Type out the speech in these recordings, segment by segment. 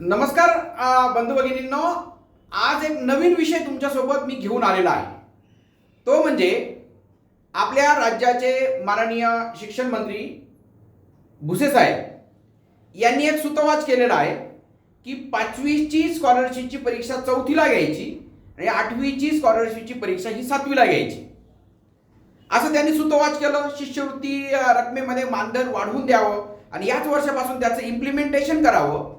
नमस्कार बंधू भगिनींनो. आज एक नवीन विषय तुमच्यासोबत मी घेऊन आलेला आहे. तो म्हणजे आपल्या राज्याचे माननीय शिक्षण मंत्री भुसे साहेब यांनी एक सुतवाच केलेला आहे की पाचवीची स्कॉलरशिपची परीक्षा चौथीला घ्यायची आणि आठवीची स्कॉलरशिपची परीक्षा ही सातवीला घ्यायची. असं त्यांनी सुतवाच केलं. शिष्यवृत्ती रकमेमध्ये मानधन वाढवून द्यावं आणि याच वर्षापासून त्याचं इम्प्लिमेंटेशन करावं.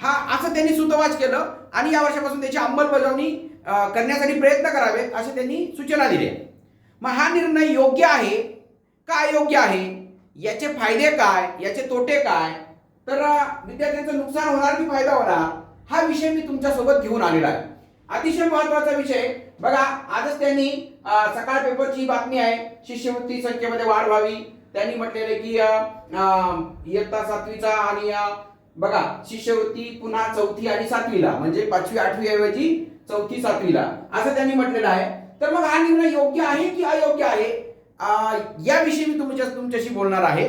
हा असं त्यांनी सुतवाच केलं आणि या वर्षापासून त्याची अंमलबजावणी करण्यासाठी प्रयत्न करावेत असे त्यांनी सूचना दिल्या मग हा निर्णय योग्य आहे? का अयोग्य आहे? याचे फायदे काय? याचे तोटे काय? तर विद्यार्थ्यांचं नुकसान होणार की फायदा होणार? हा विषय मी तुमच्यासोबत घेऊन आलेला आहे. अतिशय महत्त्वाचा विषय. बघा आजच त्यांनी सकाळ पेपरची बातमी आहे. शिष्यवृत्ती संख्येमध्ये वाढ व्हावी. त्यांनी म्हटलेलं की इयत्ता सातवीचा आणि बघा शिष्यवृत्ती पुन्हा चौथी आणि सातवीला म्हणजे पाचवी आठवी ऐवजी चौथी सातवीला. असं त्यांनी म्हटलेलं आहे. तर मग हा निर्णय योग्य आहे की अयोग्य आहे? याविषयी मी तुमच्या तुमच्याशी बोलणार आहे.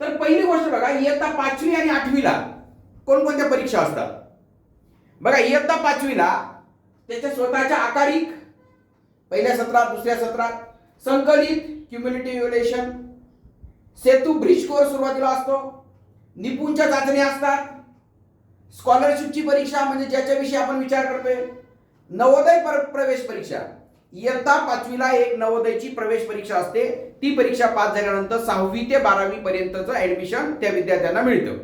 तर पहिली गोष्ट बघा इयत्ता पाचवी आणि आठवीला कोणकोणत्या परीक्षा असतात? बघा इयत्ता पाचवीला त्याच्या स्वतःच्या आकारिक पहिल्या सत्रात दुसऱ्या सत्रात संकलित क्युम्युनिटी इव्हॅल्युएशन सेतू ब्रिज कोर्स सुरुवातीला असतो. निपुणच्या चाचण्या असतात. स्कॉलरशिपची परीक्षा म्हणजे ज्याच्याविषयी आपण विचार करतोय. नवोदय पर प्रवेश परीक्षा. इयत्ता पाचवीला एक नवोदयची प्रवेश परीक्षा असते. ती परीक्षा पास झाल्यानंतर सहावी ते बारावी पर्यंतचं ऍडमिशन त्या विद्यार्थ्यांना मिळतं.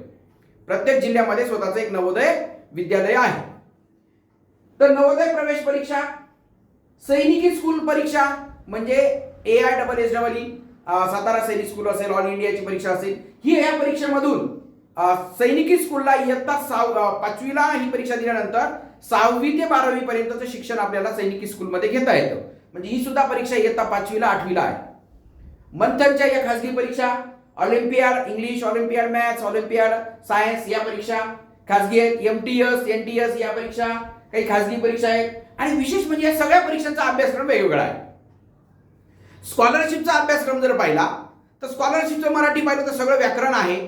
प्रत्येक जिल्ह्यामध्ये स्वतःचं एक नवोदय विद्यालय आहे. तर नवोदय प्रवेश परीक्षा सैनिकी स्कूल परीक्षा म्हणजे A I double S double E Satara सैनिक स्कूल असेल ऑल इंडियाची परीक्षा असेल ही या परीक्षेमधून सैनिकी स्कूलला इयत्ता सहा पाचवीला ही परीक्षा दिल्यानंतर सहावी ते बारावी पर्यंतचं शिक्षण आपल्याला सैनिकी स्कूलमध्ये घेता येतं. म्हणजे ही सुद्धा परीक्षा इयत्ता पाचवीला आठवीला आहे. मंथनच्या या खासगी परीक्षा olympiad English olympiad maths olympiad science या परीक्षा खासगी आहेत M T S N T S या परीक्षा काही खासगी परीक्षा आहेत. आणि विशेष म्हणजे या सगळ्या परीक्षांचा अभ्यासक्रम वेगवेगळा आहे. स्कॉलरशिपचा अभ्यासक्रम जर पाहिला तर स्कॉलरशिपचं मराठी पाहिलं तर सगळं व्याकरण आहे.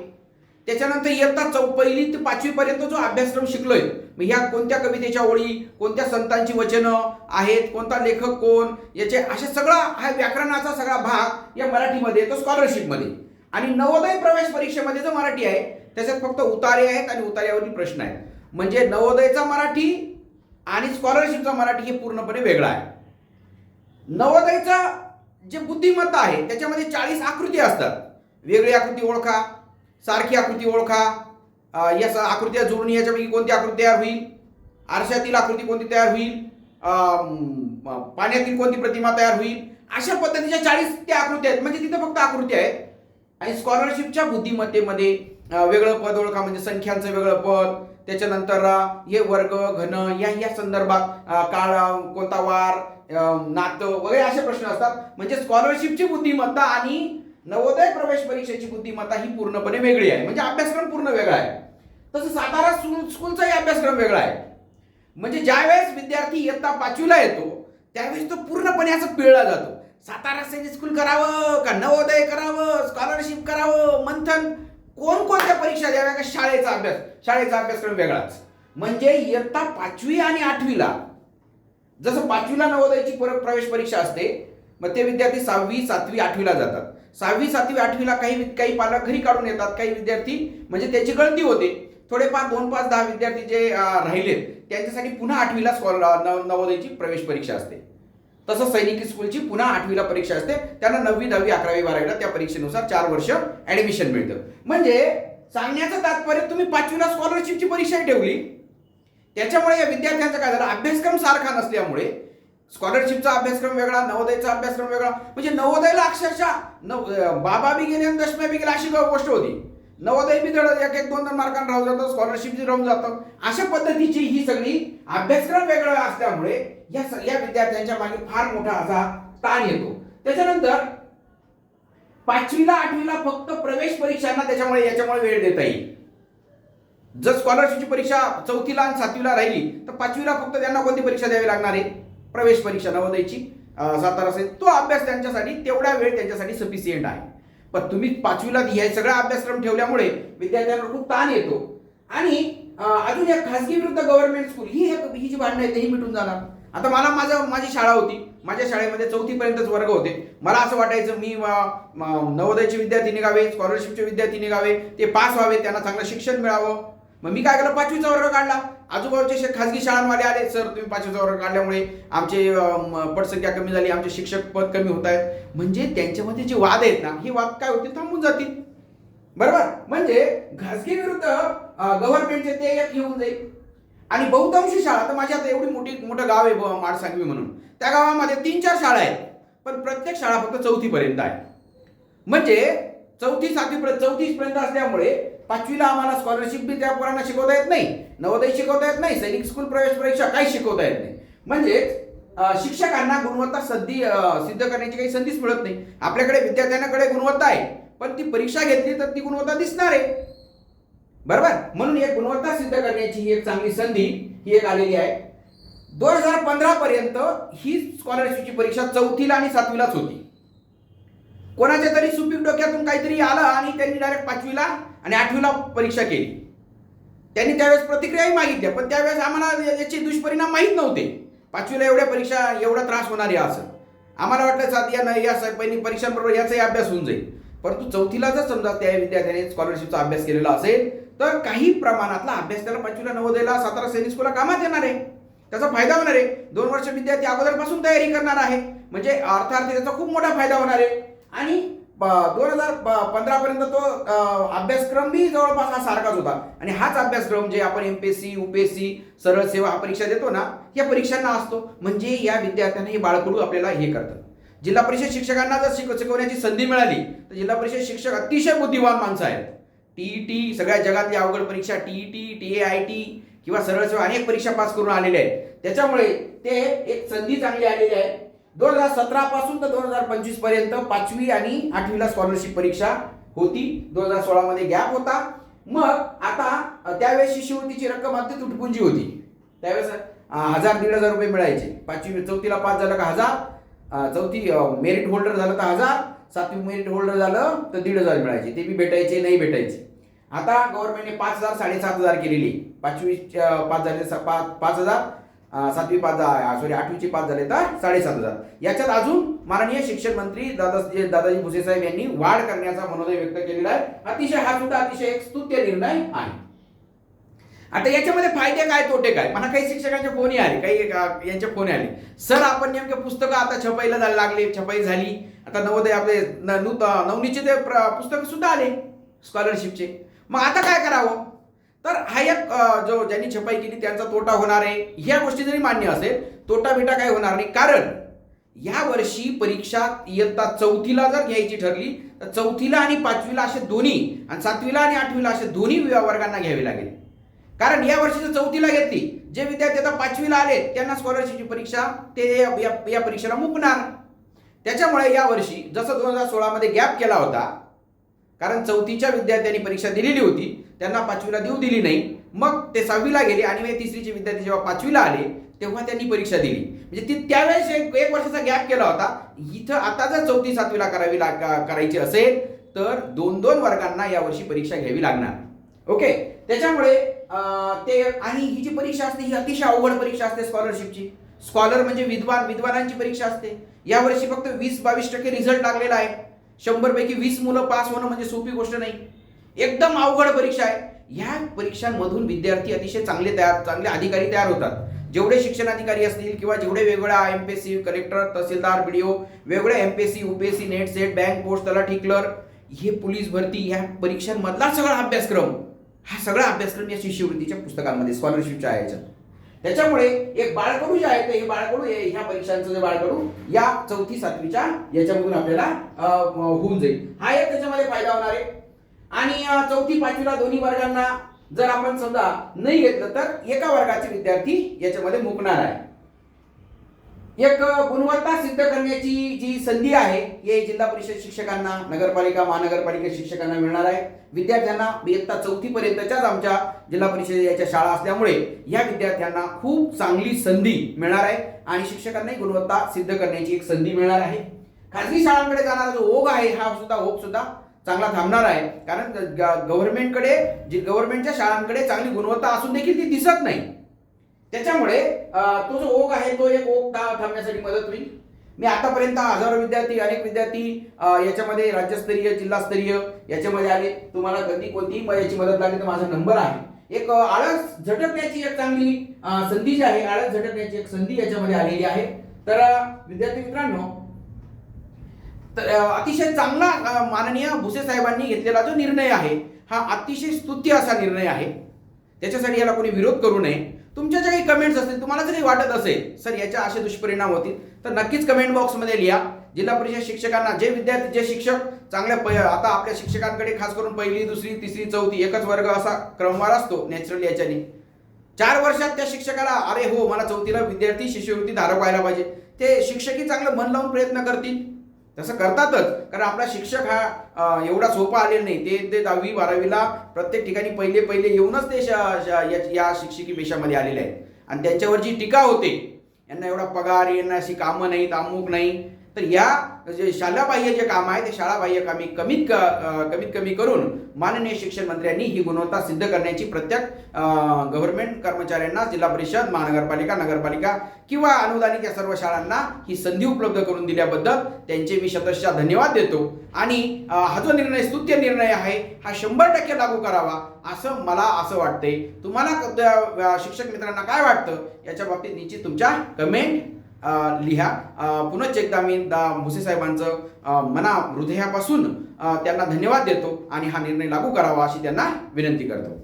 त्याच्यानंतर इयत्ता चौ पहिली ते पाचवीपर्यंत जो अभ्यासक्रम शिकलोय मग ह्या कोणत्या कवितेच्या ओळी कोणत्या संतांची वचनं आहेत कोणता लेखक कोण याचे असे सगळा हा व्याकरणाचा सगळा भाग या मराठीमध्ये येतो स्कॉलरशिपमध्ये आणि नवोदय प्रवेश परीक्षेमध्ये जो मराठी आहे त्याच्यात फक्त उतारे आहेत आणि उतार्यावरील प्रश्न आहेत. म्हणजे नवोदयचा मराठी आणि स्कॉलरशिपचा मराठी हे पूर्णपणे वेगळा आहे. नवोदयचा जे बुद्धिमत्ता आहे त्याच्यामध्ये चाळीस आकृती असतात. वेगळी आकृती ओळखा सारखी आकृती ओळखा. या स- आकृत्या जोडून याच्यापैकी कोणती आकृती तयार होईल? आरशातील आकृती कोणती तयार होईल? पाण्यातील कोणती प्रतिमा तयार होईल? अशा पद्धतीच्या चाळीस त्या आकृत्या आहेत. म्हणजे तिथे फक्त आकृती आहेत. आणि स्कॉलरशिपच्या बुद्धिमत्तेमध्ये वेगळं पद ओळखा म्हणजे संख्यांचं वेगळं पद. त्याच्यानंतर हे वर्ग घन या या संदर्भात काळ कोणता वार नातं वगैरे असे प्रश्न असतात. म्हणजे स्कॉलरशिपची बुद्धिमत्ता आणि नवोदय प्रवेश परीक्षेची बुद्धिमत्ता ही पूर्णपणे वेगळी आहे. म्हणजे अभ्यासक्रम पूर्ण वेगळा आहे. तसं सातारा स्कूलचाही अभ्यासक्रम वेगळा आहे. म्हणजे ज्यावेळेस विद्यार्थी इयत्ता पाचवीला येतो त्यावेळेस तो पूर्णपणे असं पिळला जातो. सातारा सैनिक स्कूल करावं का नवोदय करावं स्कॉलरशिप करावं मंथन? कोणकोणत्या परीक्षा द्याव्या का शाळेचा अभ्यास? शाळेचा अभ्यासक्रम वेगळाच. म्हणजे इयत्ता पाचवी आणि आठवीला जसं पाचवीला नवोदयाची प्रवेश परीक्षा असते मग ते विद्यार्थी सहावी सातवी आठवीला जातात. सहावी सातवी आठवीला काही काही पालक घरी काढून येतात काही विद्यार्थी म्हणजे त्याची गळती होते. थोडेफार दोन पाच दहा विद्यार्थी जे राहिलेत त्यांच्यासाठी पुन्हा आठवीला स्कॉल नव- नवोदयची प्रवेश परीक्षा असते. तसं सैनिकी स्कूलची पुन्हा आठवीला परीक्षा असते. त्यांना नववी दहावी अकरावी बारावीला त्या परीक्षेनुसार चार वर्ष ऍडमिशन मिळतं. म्हणजे सांगण्याचं तात्पर्य तुम्ही पाचवीला स्कॉलरशिपची परीक्षाही ठेवली. त्याच्यामुळे या विद्यार्थ्यांचा काय झालं? अभ्यासक्रम सारखा नसल्यामुळे स्कॉलरशिपचा अभ्यासक्रम वेगळा नवोदयचा अभ्यासक्रम वेगळा. म्हणजे नवोदयला अक्षरशः नव बाबा बी गेले आणि दशम्या बी गेल्या अशी गोष्ट होती. नवोदय बी धड एक एक दोन दोन मार्कांना राहून जातं स्कॉलरशिप राहून जातं. अशा पद्धतीची ही सगळी अभ्यासक्रम वेगळा असल्यामुळे या सगळ्या या विद्यार्थ्यांच्या मागे फार मोठा असा ताण येतो. त्याच्यानंतर पाचवीला आठवीला फक्त प्रवेश परीक्षांना त्याच्यामुळे याच्यामुळे वेळ देता येईल. जर स्कॉलरशिपची परीक्षा चौथीला आणि सातवीला राहिली तर पाचवीला फक्त त्यांना कोणती परीक्षा द्यावी लागणार आहे? प्रवेश परीक्षा नवोदयची सातारा असेल तो अभ्यास त्यांच्यासाठी तेवढा वेळ त्यांच्यासाठी सफिशियंट आहे. पण तुम्ही पाचवीला हे सगळा अभ्यासक्रम ठेवल्यामुळे विद्यार्थ्यांवर खूप ताण येतो. आणि अजून या खासगी विरुद्ध गव्हर्नमेंट स्कूल ही ही जी भांडणं आहे ही मिटून जाणार. आता मला माझं माझी शाळा होती. माझ्या शाळेमध्ये चौथीपर्यंतच वर्ग होते. मला असं वाटायचं मी नवोदयचे विद्यार्थी निघावे स्कॉलरशिपचे विद्यार्थी निघावे ते पास व्हावे त्यांना चांगलं शिक्षण मिळावं. मग मी काय केलं? पाचवीचा वर्ग काढला. आजूबाजूचे शे- खाजगी शाळांवाले आले. सर तुम्ही पाचवीचा वर्ग काढल्यामुळे आमचे पटसंख्या कमी झाली. आमचे शिक्षक पद कमी होत आहेत. म्हणजे त्यांच्यामध्ये जे वाद आहेत ना हे वाद काय होतील? थांबून जातील. बरोबर? म्हणजे खाजगी विरुद्ध गव्हर्नमेंटचे ते एक येऊन जाईल. आणि बहुतांशी शाळा तर माझी आता एवढी मोठी मोठं गाव आहे माडसांगवी म्हणून. त्या गावामध्ये तीन चार शाळा आहेत पण प्रत्येक शाळा फक्त चौथीपर्यंत आहे. म्हणजे चौथी सातवीपर्यंत चौथीपर्यंत असल्यामुळे पाचवीला आम्हाला स्कॉलरशिप बी त्या पोरांना शिकवता येत नाही. नवोदय शिकवता येत नाही. सैनिक स्कूल प्रवेश परीक्षा काही शिकवता येत नाही. म्हणजेच शिक्षकांना गुणवत्ता सद्धी सिद्ध करण्याची काही संधीच मिळत नाही. आपल्याकडे विद्यार्थ्यांकडे गुणवत्ता आहे. पण ती परीक्षा घेतली तर ती गुणवत्ता दिसणार आहे. बरोबर? म्हणून एक गुणवत्ता सिद्ध करण्याची ही एक चांगली संधी ही एक आलेली आहे. दोन हजार पंधरा पर्यंत ही स्कॉलरशिपची परीक्षा चौथीला आणि सातवीलाच होती. कोणाच्या तरी सुपीक डोक्यातून काहीतरी आलं आणि त्यांनी डायरेक्ट पाचवीला आणि आठवीला परीक्षा केली. त्यांनी त्यावेळेस प्रतिक्रियाही मागितल्या पण त्यावेळेस आम्हाला याचे दुष्परिणाम माहीत नव्हते. पाचवीला एवढ्या परीक्षा एवढा त्रास होणार आहे असं. आम्हाला वाटलं सात या नाही या स- पहिली परीक्षांबरोबर याचाही अभ्यास होऊन जाईल. परंतु चौथीला जर समजा त्या विद्यार्थ्याने स्कॉलरशिपचा अभ्यास केलेला असेल तर काही प्रमाणातला अभ्यास त्याला पाचवीला नवोदयला सातारा सैनिक स्कूलला कामात येणार आहे. त्याचा फायदा होणार आहे. दोन वर्ष विद्यार्थी अगोदरपासून तयारी करणार आहे. म्हणजे अर्थार्थी त्याचा खूप मोठा फायदा होणार आहे. आणि दोन हजार पंधरा पर्यंत तो अभ्यासक्रमही अभ्यासक्रम बी जवळपास हा सारखाच होता. आणि हाच अभ्यासक्रम जे आपण एमपीएससी यूपीएससी सरळ सेवा हा परीक्षा देतो ना या परीक्षांना असतो. म्हणजे या विद्यार्थ्यांना हे बाळकडू आपल्याला हे करतात. जिल्हा परिषद शिक्षकांना जर शिक शिकवण्याची संधी मिळाली तर जिल्हा परिषद शिक्षक अतिशय बुद्धिवान माणसं आहेत. टीईटी सगळ्या जगातली अवघड परीक्षा TET T A I T किंवा सरळ सेवा अनेक परीक्षा पास करून आलेल्या आहेत. त्याच्यामुळे ते एक संधी चांगली आलेली आहे. दोन हजार सतरा पासून तर दोन हजार पंचवीसपर्यंत पाचवी आणि आठवीला स्कॉलरशिप परीक्षा होती. दोन हजार सोळा मध्ये गॅप होता. मग आता त्यावेळेस शिष्यवृत्तीची रक्कम अगदी तुटपुंजी होती. त्यावेळेस हजार दीड हजार रुपये मिळायचे. पाचवी चौथीला पाच झालं का हजार? चौथी मेरिट होल्डर झालं तर हजार. सातवी मेरिट होल्डर झालं तर दीड हजार मिळायचे. ते बी भेटायचे नाही भेटायचे. आता गव्हर्नमेंटने पाच हजार साडेसात हजार केलेली. पाचवी पाच झाले पाच पाच हजार. सातवी पाच सॉरी आठवीची पाच झाले तर साडेसात हजार. याच्यात अजून माननीय शिक्षण मंत्री दादा दादाजी भुसे साहेब यांनी वाढ करण्याचा मनोदय व्यक्त केलेला आहे. अतिशय हा सुद्धा अतिशय एक स्तुत्य निर्णय आहे. आता याच्यामध्ये फायदे काय तोटे काय? मला काही शिक्षकांचे फोनही आले काही यांचे फोन आले. सर आपण नेमके पुस्तकं आता छपाईला जायला लागले छपाई झाली. आता नवोदय आपले नवनीचे ते पुस्तकं सुद्धा आले स्कॉलरशिपचे मग आता काय करावं? तर हा एक जो ज्यांनी छपाई केली त्यांचा तोटा होणार आहे. ह्या गोष्टी जरी मान्य असेल तोटा बिटा काय होणार नाही. कारण या वर्षी परीक्षा इयत्ता चौथीला जर घ्यायची ठरली तर चौथीला आणि पाचवीला असे दोन्ही आणि सातवीला आणि आठवीला असे दोन्ही वर्गांना घ्यावी लागेल. कारण या वर्षी जर चौथीला घेतली जे विद्यार्थी आता पाचवीला आले त्यांना स्कॉलरशिपची परीक्षा ते या या परीक्षेला मुकणार. त्याच्यामुळे या वर्षी जसं दोन हजार सोळामध्ये गॅप केला होता कारण चौथीच्या विद्यार्थ्यांनी परीक्षा दिलेली होती त्यांना पाचवीला देऊ दिली नाही. मग ते सहावीला गेले आणि तिसरीचे विद्यार्थी जेव्हा पाचवीला आले तेव्हा त्यांनी परीक्षा दिली. म्हणजे ती त्यावेळेस एक एक वर्षाचा गॅप केला होता. इथं आता जर चौथी सातवीला करावी लाग करायची असेल तर दोन दोन वर्गांना यावर्षी परीक्षा घ्यावी लागणार. ओके? त्याच्यामुळे ते आणि ही जी परीक्षा असते ही अतिशय अवघड परीक्षा असते स्कॉलरशिपची. स्कॉलर म्हणजे विद्वान विद्वानांची परीक्षा असते. यावर्षी फक्त वीस बावीस टक्के रिझल्ट लागलेला आहे. शंभर पैकी वीस मुलं पास होणं म्हणजे सोपी गोष्ट नाही. एकदम अवघड परीक्षा आहे. ह्या परीक्षांमधून विद्यार्थी अतिशय चांगले तयार चांगले अधिकारी तयार होतात. जेवढे शिक्षण अधिकारी असतील किंवा जेवढे वेगवेगळ्या M P S C collector तहसीलदार बीडीओ वेगवेगळ्या M P S C UPSC NET SET bank post तलाठी क्लर्क हे पोलीस भरती ह्या परीक्षांमधला सगळा अभ्यासक्रम हा सगळा अभ्यासक्रम या शिष्यवृत्तीच्या पुस्तकांमध्ये स्कॉलरशिपच्या आहे याच्यात त्याच्यामुळे एक बाळकडू जे आहे ते हे बाळकडू हे- ह्या परीक्षांचं जे बाळकडू या चौथी सातवीच्या याच्यामधून आपल्याला होऊन जाईल. हा एक त्याच्यामध्ये फायदा होणार आहे. आणि चौथी पाचवीला दोन्ही वर्गांना जर आपण समजा नाही घेतलं तर एका वर्गाचे विद्यार्थी याच्यामध्ये मुकणार आहे. एक गुणवत्ता सिद्ध करण्याची जी संधी आहे हे जिल्हा परिषद शिक्षकांना नगरपालिका महानगरपालिका शिक्षकांना मिळणार आहे. विद्यार्थ्यांना इयत्ता चौथी पर्यंतच्याच आमच्या जिल्हा परिषद याच्या शाळा असल्यामुळे या विद्यार्थ्यांना खूप चांगली संधी मिळणार आहे आणि शिक्षकांनाही गुणवत्ता सिद्ध करण्याची एक संधी मिळणार आहे. खाजगी शाळांकडे जाणारा जो ओघ आहे हा सुद्धा ओघ सुद्धा चांगला थांबणार आहे. कारण गव्हर्नमेंटकडे जी गव्हर्नमेंटच्या शाळांकडे चांगली गुणवत्ता असून देखील ती दिसत नाही. त्याच्यामुळे तो जो ओघ आहे तो एक ओघ थांबण्यासाठी मदत होईल. मी आतापर्यंत हजारो विद्यार्थी अनेक विद्यार्थी याच्यामध्ये राज्यस्तरीय जिल्हास्तरीय याच्यामध्ये आले. तुम्हाला कधी कोणतीही याची मदत लागली तर माझा नंबर आहे. एक आळस झटकण्याची एक चांगली संधी जी आहे आळस झटकण्याची एक संधी याच्यामध्ये आलेली आहे. तर विद्यार्थी मित्रांनो तर अतिशय चांगला माननीय भुसे साहेबांनी घेतलेला जो निर्णय आहे हा अतिशय स्तुत्य असा निर्णय आहे. त्याच्यासाठी याला कोणी विरोध करू नये. तुमच्या ज्या काही कमेंट्स असतील तुम्हाला जरी वाटत असेल सर याच्या असे दुष्परिणाम होतील तर नक्कीच कमेंट बॉक्समध्ये लिहा. जिल्हा परिषद शिक्षकांना जे विद्यार्थी जे शिक्षक चांगल्या प आता आपल्या शिक्षकांकडे खास करून पहिली दुसरी तिसरी चौथी एकच वर्ग असा क्रमवार असतो नॅचरली याच्याने. चार वर्षात त्या शिक्षकाला अरे हो मला चौथीला विद्यार्थी शिष्यवृत्ती धारक व्हायला पाहिजे. ते शिक्षकही चांगलं मन लावून प्रयत्न करतील. तसं करतातच. कारण आपला शिक्षक हा एवढा सोपा आलेला नाही. ते ते दहावी बारावीला प्रत्येक ठिकाणी पहिले पहिले येऊनच ते या- या शिक्षकी पेशामध्ये आलेले आहेत. आणि त्यांच्यावर जी टीका होते. यांना एवढा पगार यांना अशी कामं नाहीत अमुक नाही. तर या जे शालाबाह्य जे काम आहे ते शाळाबाह्य कामी कमीत कमीत कमी करून माननीय शिक्षण मंत्र्यांनी ही गुणवत्ता सिद्ध करण्याची प्रत्येक गव्हर्नमेंट कर्मचाऱ्यांना जिल्हा परिषद महानगरपालिका नगरपालिका किंवा अनुदानित या सर्व शाळांना ही संधी उपलब्ध करून दिल्याबद्दल त्यांचे मी शतशः धन्यवाद देतो. आणि हा जो निर्णय स्तुत्य निर्णय आहे हा शंभर टक्के लागू करावा असं मला असं वाटतंय. तुम्हाला शिक्षक मित्रांना काय वाटतं? याच्या बाबतीत निश्चित तुमच्या कमेंट लिहा. अ, पुनश्च एकदा मी दा भुसे साहेबांचं मना हृदयापासून त्यांना धन्यवाद देतो आणि हा निर्णय लागू करावा अशी त्यांना विनंती करतो.